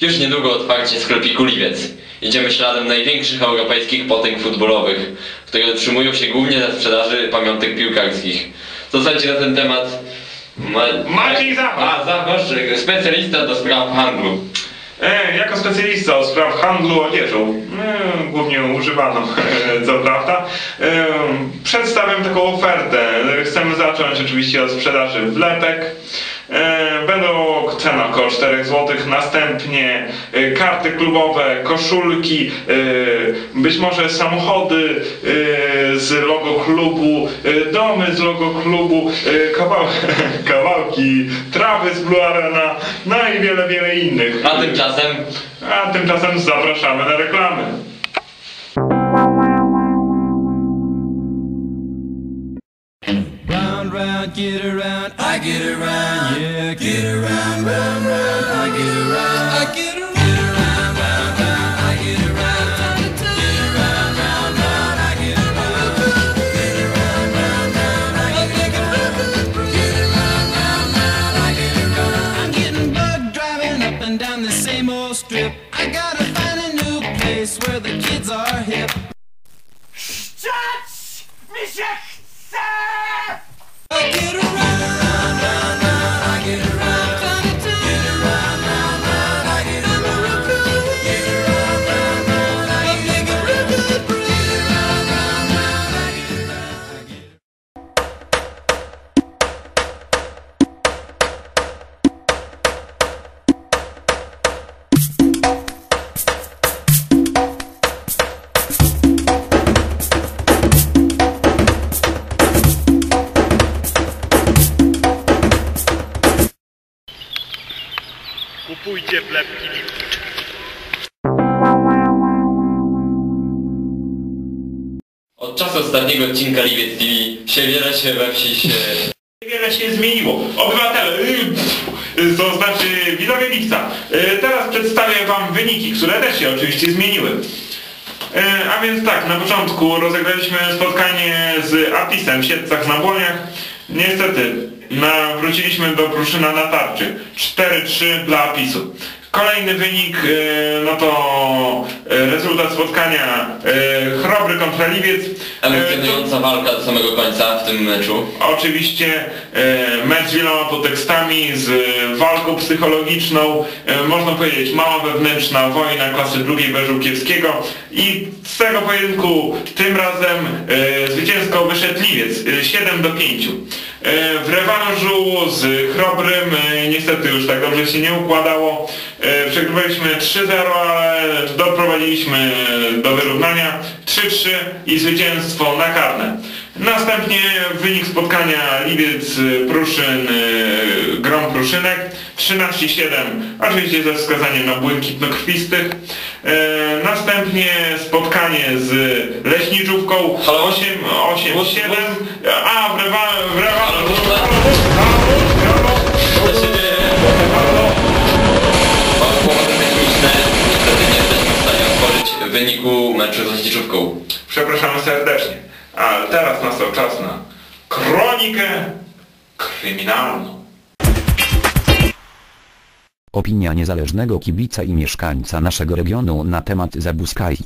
Już niedługo otwarcie sklepiku Liwiec. Idziemy śladem największych europejskich potęg futbolowych, które utrzymują się głównie na sprzedaży pamiątek piłkarskich. Co sądzi na ten temat? Ma... Maciej Zachosz. A, specjalista do spraw handlu. E, jako specjalista od spraw handlu odzieżą, e, głównie używaną, co prawda, e, przedstawiam taką ofertę. Chcemy zacząć oczywiście od sprzedaży wlepek. E, Będą cena około 4 zł, następnie e, karty klubowe, koszulki, e, być może samochody e, z logo klubu, domy z logo klubu, kawał, kawałki trawy z Blue Arena, no i wiele, wiele innych. A tymczasem A tymczasem zapraszamy na reklamy. Get around, I get around, yeah, get around, round, round, I get around, I get around. Get around, round, round. I get around, Get around, round, round, I Wlepki. od czasu ostatniego odcinka Liwiec TV się wiele się we wsi się... Wiele się zmieniło. Obywatele, y, to znaczy widzowie Lipca. Y, Teraz przedstawię wam wyniki, które też się oczywiście zmieniły. Y, A więc tak, na początku rozegraliśmy spotkanie z Apisem w Siedcach na Błoniach. Niestety, nawróciliśmy do Pruszyna na tarczy. 4-3 dla Apisu. Kolejny wynik, y, no to y, rezultat spotkania y, Chrobry kontra Liwiec. Emocjonująca walka do samego końca w tym meczu. Oczywiście e, mecz z wieloma podtekstami, z e, walką psychologiczną, e, można powiedzieć mała wewnętrzna wojna klasy drugiej Beżółkiewskiego i z tego pojedynku tym razem e, zwycięsko wyszedł Liwiec e, 7 do 5. E, w rewanżu z Chrobrym e, niestety już tak dobrze się nie układało. E, przegrywaliśmy 3-0, ale doprowadziliśmy do wyrównania. 3-3 i zwycięstwo na karne. Następnie wynik spotkania Liwiec Pruszyn y, Grom Pruszynek 13-7 oczywiście ze wskazaniem na błękitnokrwistych e, następnie spotkanie z Leśniczówką Halo? 8 8 Głos, 7 głos. a w rewa rewa się wyniku meczu z Leśniczówką. Przepraszamy serdecznie, ale teraz nastał czas na kronikę kryminalną. Opinia niezależnego kibica i mieszkańca naszego regionu na temat Zabuskai.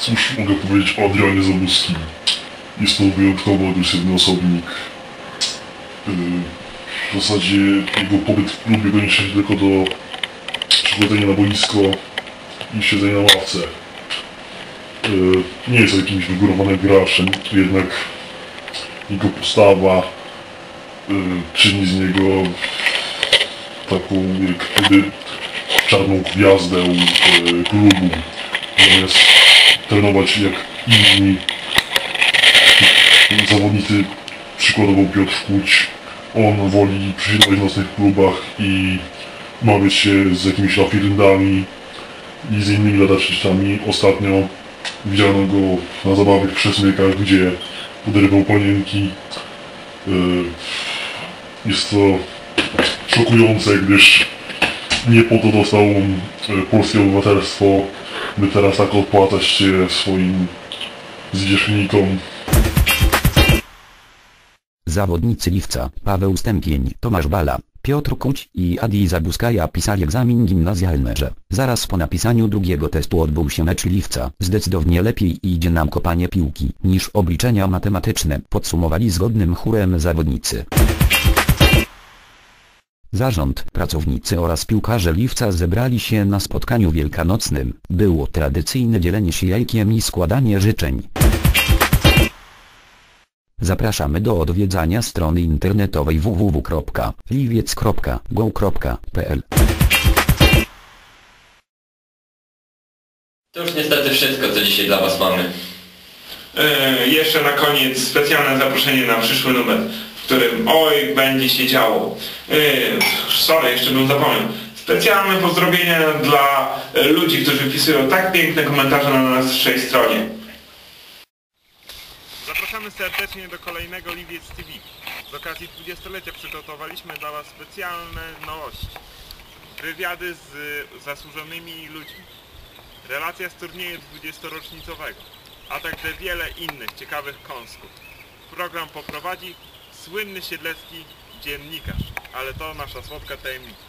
Cóż mogę powiedzieć o Adrianie Zabuskim? Jest to wyjątkowo agresywny osobnik. Yy, W zasadzie jego pobyt w klubie ogranicza się tylko do przychodzenia na boisko i siedzenia na ławce. Yy, Nie jest jakimś wygórowanym graczem, jednak jego postawa yy, czyni z niego taką jak gdyby czarną gwiazdę klubu. Zamiast trenować jak inni zawodnicy, przykładowo Piotr Kuć, on woli przesiadywać w nocnych klubach i bawić się z jakimiś lafiryndami i z innymi ladaczyczami. Ostatnio widziano go na zabawych w przesmykach, gdzie uderywał panienki. Yy, Jest to szokujące, gdyż nie po to dostał e, polskie obywatelstwo, by teraz tak odpłacać się swoim zwierzchnikom. Zawodnicy Liwca, Paweł Stępień, Tomasz Bala, Piotr Kuć i Adi Zabuskaja pisali egzamin gimnazjalny, że zaraz po napisaniu drugiego testu odbył się mecz Liwca. Zdecydowanie lepiej idzie nam kopanie piłki niż obliczenia matematyczne, podsumowali zgodnym chórem zawodnicy. Zarząd, pracownicy oraz piłkarze Liwca zebrali się na spotkaniu wielkanocnym. Było tradycyjne dzielenie się jajkiem i składanie życzeń. Zapraszamy do odwiedzania strony internetowej www.liwiec.go.pl To już niestety wszystko, co dzisiaj dla Was mamy. E, jeszcze na koniec specjalne zaproszenie na przyszły numer, w którym oj, będzie się działo. E, sorry, jeszcze bym zapomniał. Specjalne pozdrowienia dla e, ludzi, którzy wpisują tak piękne komentarze na naszej stronie. Zapraszamy serdecznie do kolejnego Liwiec TV. Z okazji 20-lecia przygotowaliśmy dla Was specjalne nowości. Wywiady z zasłużonymi ludźmi. Relacja z turnieju 20-rocznicowego. A także wiele innych ciekawych kąsków. Program poprowadzi słynny siedlecki dziennikarz. Ale to nasza słodka tajemnica.